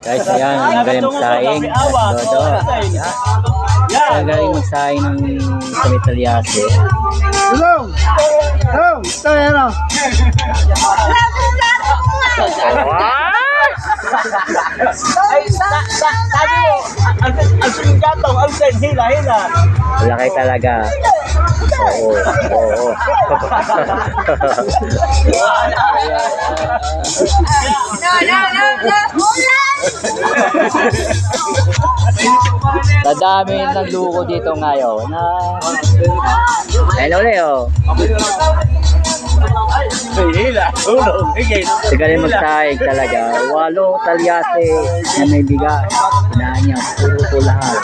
Guys, ayan, ang galing magsaing. Dodo. Ang galing magsaing ng Samitalyase. Tulong! Tulong! Sa, sabi mo, ang, ang sinigatong, ang sen, hila, hila. Malaki talaga. Oo, oo. Dadami ng luko dito ngayon na Hello Leo. Ay, hila, tulong, higit. Sigaling magsaing talaga. Walo talyase na may bigas. Inahan niya. Puro po lahat.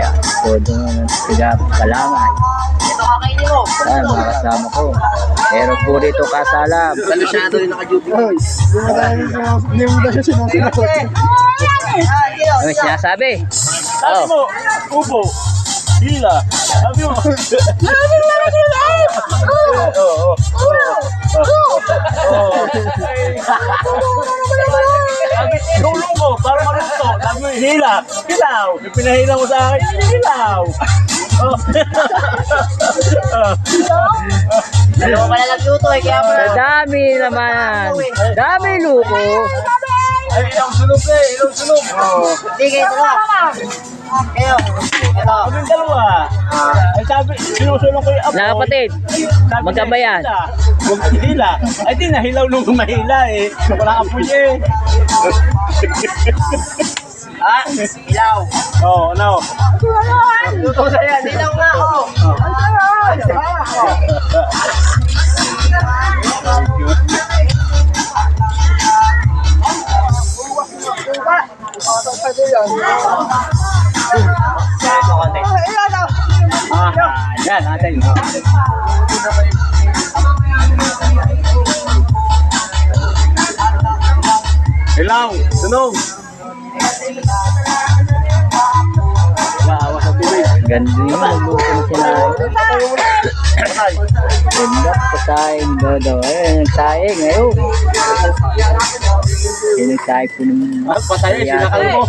Yan. Todo na sila kalaman. Ito kakainin mo. Ayan, mga kasama ko. Pero po dito kasalam. Kalusyado yung naka-duty. Hoy, hindi mo dahil sinas- hindi mo dahil sinusunod. Ano sinasabi? Sabi Oh. mo, upo, hila. Sabi mo, Oo, oo, oo. Sabi, tulong mo para maluto. Sabi mo, hila. Hilaw. Yung pinahila mo sa akin, hilaw. Oh. Dalawa pala nagluto eh, kaya pala. Dami naman. Dami luko. Ay, ilang sunog eh, ilang sunog. Hindi kayo dalawa. Kayo. Ito. Kaming dalawa. Ay, sabi, sinusulong ko yung apo. Na kapatid. Sabi Magkabayan. Huwag hila. Ay, di nahilaw nung mahila eh. Wala apo niya eh. Ah, ilaw. Oh, ano? Luto na yan. Ilaw nga ako. Ah, yan, natin. Ilaw, sunog. Waawa sa tubig. Ganda yun. Luko na sila. Ganda sa saing. Dodo. Eh, nagsaing. Ayun. Yung nagsaing po ng patay, sinakal mo.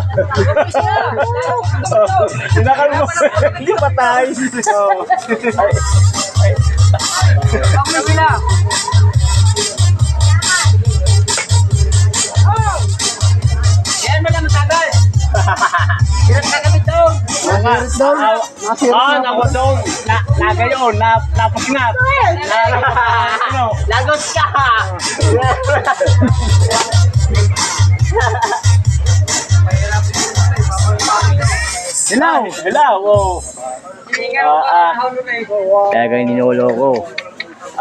sinakal mo. Hindi patay. Oh. Ay, Yan Nasirit Ah, na nawa doon. Na, na gayon, na, napasnat. Na, ano, Lagot ka. Hilaw! Hilaw, oh. Ah, ah. Kaya ganyan ninulo ko.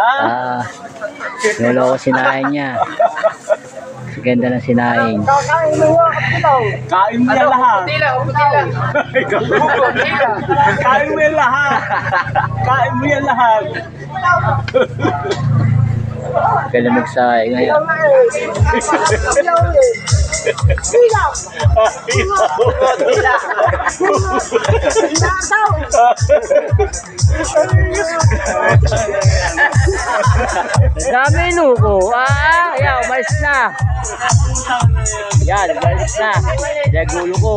Ah, Ah, ninulo ko niya. Ganda ng sinaing. kain mo yan lahat. Putila, putila. Kain mo yan lahat. Kain mo yan lahat. Ganda magsaing. Ngayon. Dami luko. Ah, yan, umalis na. Yan, umalis na. Yan, gulo ko.